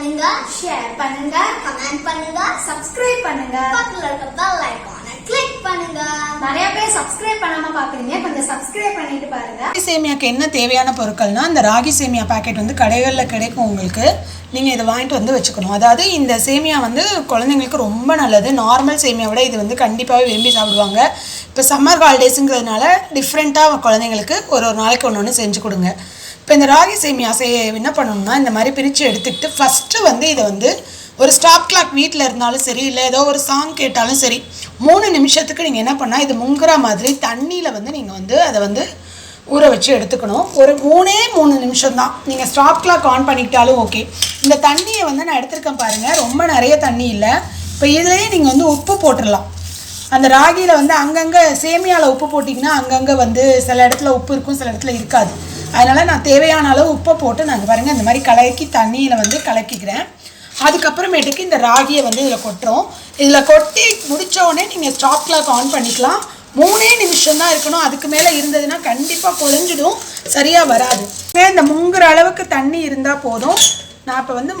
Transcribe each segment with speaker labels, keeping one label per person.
Speaker 1: பண்ணுங்க
Speaker 2: ஷேர் பண்ணுங்க
Speaker 1: கமெண்ட் பண்ணுங்க
Speaker 2: சப்ஸ்கிரைப் பண்ணுங்க.
Speaker 1: பக்கத்துல இருக்க பெல் ஐகானை கிளிக் பண்ணுங்க.
Speaker 2: நிறைய பேர் சப்ஸ்கிரைப் பண்ணாம பாக்குறீங்க கொஞ்சம் சப்ஸ்கிரைப் பண்ணிட்டு பாருங்க.
Speaker 3: ராகி சேமியாக்கு என்ன தேவையான பொருட்கள்னா அந்த ராகி சேமியா பாக்கெட் வந்து கடைகளில் கிடைக்கும் உங்களுக்கு. நீங்கள் இதை வாங்கிட்டு வந்து வச்சுக்கணும். அதாவது இந்த சேமியா வந்து குழந்தைங்களுக்கு ரொம்ப நல்லது. நார்மல் சேமியா விட இது வந்து கண்டிப்பாகவே விரும்பி சாப்பிடுவாங்க. இப்போ சம்மர் ஹாலிடேஸுங்கிறதுனால டிஃப்ரெண்ட்டாக குழந்தைங்களுக்கு ஒரு ஒரு நாளைக்கு ஒன்று ஒன்று செஞ்சு கொடுங்க. இப்போ இந்த ராகி சேமியாசையை என்ன பண்ணணும்னா இந்த மாதிரி பிரித்து எடுத்துக்கிட்டு ஃபஸ்ட்டு வந்து இதை வந்து ஒரு ஸ்டாப் கிளாக் வீட்டில் இருந்தாலும் சரி இல்லை ஏதோ ஒரு சாங் கேட்டாலும் சரி மூணு நிமிஷத்துக்கு நீங்கள் என்ன பண்ணால் இது முங்குற மாதிரி தண்ணியில் வந்து நீங்கள் வந்து அதை வந்து ஊற வச்சு எடுத்துக்கணும். ஒரு மூணே மூணு நிமிஷம் தான் நீங்கள் ஸ்டாப் கிளாக் ஆன் பண்ணிக்கிட்டாலும் ஓகே இந்த தண்ணியை வந்து நான் எடுத்திருக்கேன் பாருங்கள் ரொம்ப நிறைய தண்ணி இல்லை. இப்போ இதுலேயே நீங்கள் வந்து உப்பு போட்டுடலாம். அந்த ராகியில் வந்து அங்கங்கே சேமியாவில் உப்பு போட்டிங்கன்னா அங்கங்கே வந்து சில இடத்துல உப்பு இருக்கும் சில இடத்துல இருக்காது. அதனால் நான் தேவையான அளவு உப்பை போட்டு நான் பாருங்கள் இந்த மாதிரி கலக்கி தண்ணியில் வந்து கலக்கிக்கிறேன். அதுக்கப்புறமேட்டுக்கு இந்த ராகியை வந்து இதில் கொட்டுறோம். இதில் கொட்டி முடித்தோடனே நீங்கள் ஸ்டாப் கிளாக் ஆன் பண்ணிக்கலாம். மூணே நிமிஷம் தான் இருக்கணும். அதுக்கு மேலே இருந்ததுன்னா கண்டிப்பாக பொழிஞ்சிடும் சரியாக வராது. இந்த முங்குற அளவுக்கு தண்ணி இருந்தால் போதும். நான் இப்போ வந்து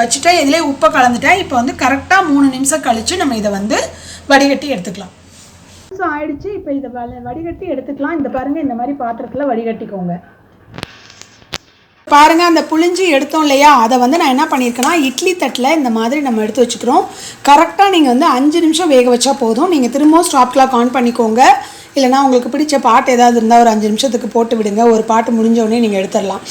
Speaker 3: வச்சுட்டேன். இதிலே உப்பை கலந்துட்டேன். இப்போ வந்து கரெக்டாக மூணு நிமிஷம் கழித்து நம்ம இதை வந்து வடிகட்டி எடுத்துக்கலாம். ஆயிடுச்சு. இப்போ இதை வடிகட்டி எடுத்துக்கலாம். இந்த பாருங்கள் இந்த மாதிரி பாத்திரத்தில் வடிகட்டிக்கோங்க. பாருங்க அந்த புளிஞ்சி எடுத்தோம் இல்லையா? அதை வந்து நான் என்ன பண்ணியிருக்கேன்னா இட்லி தட்டில் இந்த மாதிரி நம்ம எடுத்து வச்சுக்கிறோம். கரெக்டாக நீங்கள் வந்து அஞ்சு நிமிஷம் வேக வச்சா போதும். நீங்கள் திரும்பவும் ஸ்டாப் கிளாக் ஆன் பண்ணிக்கோங்க. இல்லைனா உங்களுக்கு பிடிச்ச பாட்டு ஏதாவது இருந்தால் ஒரு அஞ்சு நிமிஷத்துக்கு போட்டு விடுங்க. ஒரு பாட்டு முடிஞ்ச உடனே நீங்கள் எடுத்துடலாம்.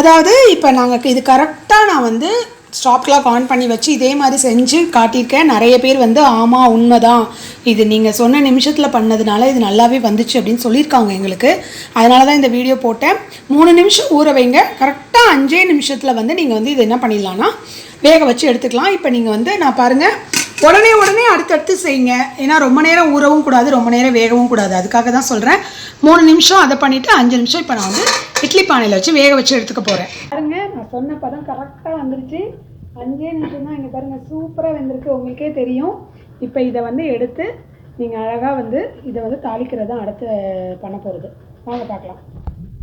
Speaker 3: அதாவது இப்போ நாங்கள் இது கரெக்டாக நான் வந்து ஸ்டாப் கிளாக் ஆன் பண்ணி வச்சு இதே மாதிரி செஞ்சு காட்டியிருக்கேன். நிறைய பேர் வந்து ஆமாம் உண்மைதான். இது நீங்கள் சொன்ன நிமிஷத்தில் பண்ணதுனால இது நல்லாவே வந்துச்சு அப்படின்னு சொல்லியிருக்காங்க எங்களுக்கு. அதனால தான் இந்த வீடியோ போட்டேன். மூணு நிமிஷம் ஊற வைங்க. கரெக்டாக அஞ்சே நிமிஷத்தில் வந்து நீங்கள் வந்து இது என்ன பண்ணிடலான்னா வேக வச்சு எடுத்துக்கலாம். இப்போ நீங்கள் வந்து நான் பாருங்கள் உடனே உடனே அடுத்தடுத்து செய்யுங்க. ஏன்னா ரொம்ப நேரம் ஊறவும் கூடாது ரொம்ப நேரம் வேகவும் கூடாது. அதுக்காக தான் சொல்கிறேன் மூணு நிமிஷம் அதை பண்ணிவிட்டு அஞ்சு நிமிஷம் இப்போ நான் வந்து இட்லி பானையில் வச்சு வேக வச்சு எடுத்துக்க போகிறேன் பாருங்க நான் சொன்ன பதம் கரெக்டாக வந்துருச்சு. அஞ்சே நிமிஷம் தான் இங்கே பாருங்கள் சூப்பராக வெந்திருக்கு. உங்களுக்கே தெரியும். இப்போ இதை வந்து எடுத்து நீங்கள் அழகாக வந்து இதை வந்து தாளிக்கிறது தான் அடுத்து பண்ண போகிறது வாங்க பார்க்கலாம்.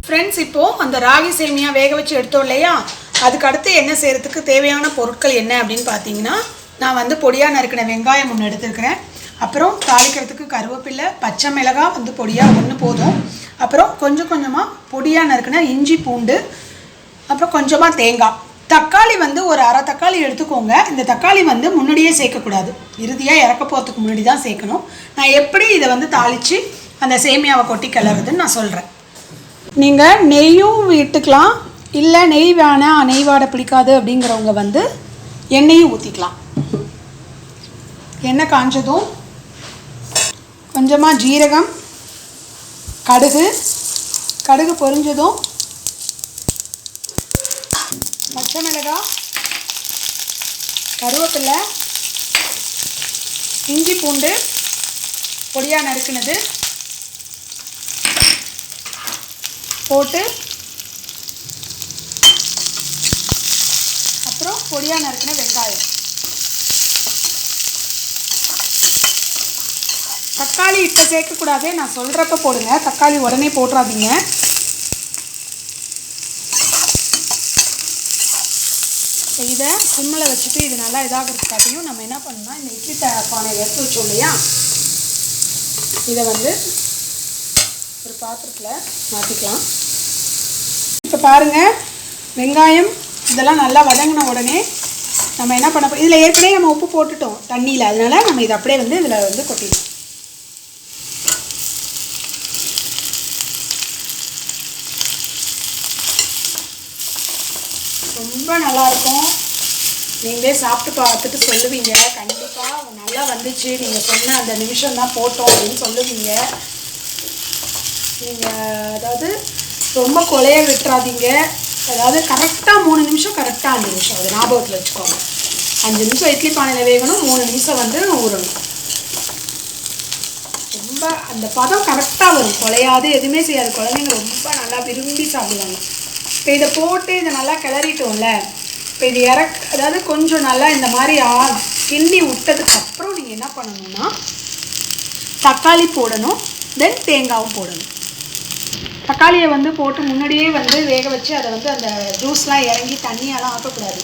Speaker 3: ஃப்ரெண்ட்ஸ் இப்போது அந்த ராகி சேமியா வேக வச்சு எடுத்தோம் இல்லையா? அதுக்கு அடுத்து என்ன செய்கிறதுக்கு தேவையான பொருட்கள் என்ன அப்படின்னு பார்த்தீங்கன்னா நான் வந்து பொடியாக நறுக்கின வெங்காயம் ஒன்று எடுத்துருக்கிறேன். அப்புறம் தாளிக்கிறதுக்கு கருவேப்பில்லை பச்சை மிளகாய் வந்து பொடியாக ஒன்று போதும். அப்புறம் கொஞ்சம் கொஞ்சமாக பொடியாக நறுக்கின இஞ்சி பூண்டு அப்புறம் கொஞ்சமாக தேங்காய். தக்காளி வந்து ஒரு அரை தக்காளி எடுத்துக்கோங்க. இந்த தக்காளி வந்து முன்னாடியே சேர்க்கக்கூடாது. இறுதியாக இறக்க போகிறதுக்கு முன்னாடி தான் சேர்க்கணும். நான் எப்படி இதை வந்து தாளித்து அந்த சேமியாவை கொட்டி கிளறுதுன்னு நான் சொல்கிறேன் நீங்கள் நெய்யும் விட்டுக்கலாம். இல்லை நெய் வேணாம் நெய் வாடை பிடிக்காது அப்படிங்கிறவங்க வந்து எண்ணெயும் ஊற்றிக்கலாம் எண்ணெய் காஞ்சதும் கொஞ்சமாக ஜீரகம் கடுகு கடுகு பொரிஞ்சதும் பச்சை மிளகாய் கருவேப்பிலை இஞ்சி பூண்டு பொடியாக நறுக்குனது போட்டு அப்புறம் பொடியாக நறுக்கின வெங்காயம். தக்காளி இப்போ சேர்க்கக்கூடாது. நான் சொல்கிறப்ப போடுங்க. தக்காளி உடனே போட்டுறாதீங்க. இதை சிம்மில் வச்சுட்டு இது நல்லா இதாகிறதுக்காட்டியும் நம்ம என்ன பண்ணணும்னா இந்த இட்லி த பானையை எடுத்து வச்சோம் இல்லையா? இதை வந்து ஒரு பாத்திரத்தில் மாற்றிக்கலாம் இப்போ பாருங்கள் வெங்காயம் இதெல்லாம் நல்லா வதங்கின உடனே நம்ம என்ன பண்ண இதில் ஏற்கனவே நம்ம உப்பு போட்டுட்டோம் தண்ணியில். அதனால் நம்ம இதை அப்படியே வந்து இதில் வந்து கொட்டிடலாம். ரொம்ப நல்லாயிருக்கும் நீங்களே சாப்பிட்டு பார்த்துட்டு சொல்லுவீங்க. கண்டிப்பாக நல்லா வந்துச்சு. நீங்கள் சொன்ன அந்த நிமிஷம் தான் போட்டோம் அப்படின்னு சொல்லுவீங்க. நீங்கள் அதாவது ரொம்ப கொலைய விட்டுறாதீங்க. அதாவது கரெக்டாக மூணு நிமிஷம் கரெக்டாக அஞ்சு நிமிஷம். அது ஞாபகத்தில் வச்சுக்கோங்க. அஞ்சு நிமிஷம் இட்லி பானையில் வேகணும் மூணு நிமிஷம் வந்து ஊறணும். ரொம்ப அந்த பதம் கரெக்டாக வரும். குலையாது எதுவுமே செய்யாது. குழந்தைங்க ரொம்ப நல்லா விரும்பி சாப்பிடுவாங்க. இப்போ இதை போட்டு இதை நல்லா கிளறிட்டோம்ல இப்போ இது இறக் அதாவது கொஞ்சம் நல்லா இந்த மாதிரி ஆ கிண்டி விட்டதுக்கு அப்புறம் நீங்கள் என்ன பண்ணணும்னா தக்காளி போடணும் தென் தேங்காவும் போடணும். தக்காளியை வந்து போட்டு முன்னாடியே வந்து வேக வச்சு அதை வந்து அந்த ஜூஸ்லாம் இறங்கி தண்ணியெல்லாம் ஆக்கக்கூடாது.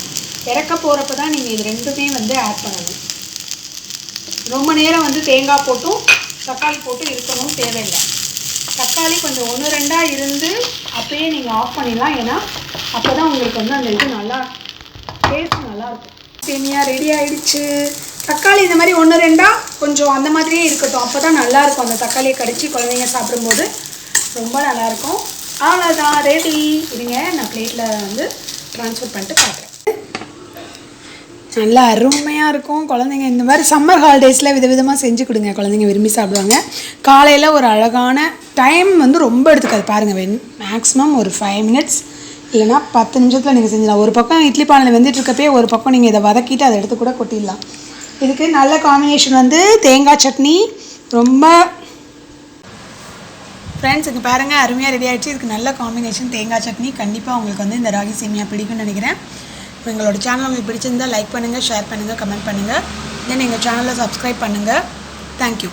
Speaker 3: இறக்க போகிறப்ப தான் நீங்கள் இது ரெண்டுமே வந்து ஆட் பண்ணணும். ரொம்ப நேரம் வந்து தேங்காய் போட்டும் தக்காளி போட்டு இருக்கணும் தேவையில்லை. தக்காளி கொஞ்சம் ஒன்று ரெண்டாக இருந்து அப்பயே நீங்கள் ஆஃப் பண்ணிடலாம். ஏன்னா அப்போ தான் உங்களுக்கு வந்து அந்த இது நல்லா டேஸ்ட் நல்லாயிருக்கும் சேமியா ரெடி ஆகிடுச்சு தக்காளி இந்த மாதிரி ஒன்று ரெண்டாக கொஞ்சம் அந்த மாதிரியே இருக்கட்டும். அப்போ தான் நல்லாயிருக்கும் அந்த தக்காளியை கடிச்சு குழந்தைங்க சாப்பிடும்போது. ரொம்ப நல்லாயிருக்கும். அவ்வளோதான் ரெடி இருங்க நான் பிளேட்டில் வந்து ட்ரான்ஸ்ஃபர் பண்ணிட்டு பார்க்குறேன். நல்லா அருமையாக இருக்கும். குழந்தைங்க இந்த மாதிரி சம்மர் ஹாலிடேஸில் விதவிதமாக செஞ்சு கொடுங்க. குழந்தைங்க விரும்பி சாப்பிடுவாங்க. காலையில் ஒரு அழகான டைம் வந்து ரொம்ப எடுத்துக்காது. பாருங்கள் வென் மேக்ஸிமம் ஒரு ஃபைவ் மினிட்ஸ் இல்லைனா பத்து நிமிஷத்தில் நீங்கள் செஞ்சிடலாம். ஒரு பக்கம் இட்லி பானையில் வெந்துட்டு இருக்கப்பே ஒரு பக்கம் நீங்கள் இதை வதக்கிட்டு அதை எடுத்து கூட கொட்டிடலாம். இதுக்கு நல்ல காம்பினேஷன் வந்து தேங்காய் சட்னி. ரொம்ப ஃப்ரெண்ட்ஸ் இங்கே பாருங்கள் அருமையாக ரெடி ஆகிடுச்சு இதுக்கு நல்ல காம்பினேஷன் தேங்காய் சட்னி. கண்டிப்பாக உங்களுக்கு வந்து இந்த ராகி சேமியா பிடிக்கும்னு நினைக்கிறேன். இப்போ எங்களோட சேனல் உங்களுக்கு பிடிச்சிருந்தா லைக் பண்ணுங்கள் ஷேர் பண்ணுங்கள் கமெண்ட் பண்ணுங்கள் தென் எங்கள் சேனலை சப்ஸ்கிரைப் பண்ணுங்கள் தேங்க்யூ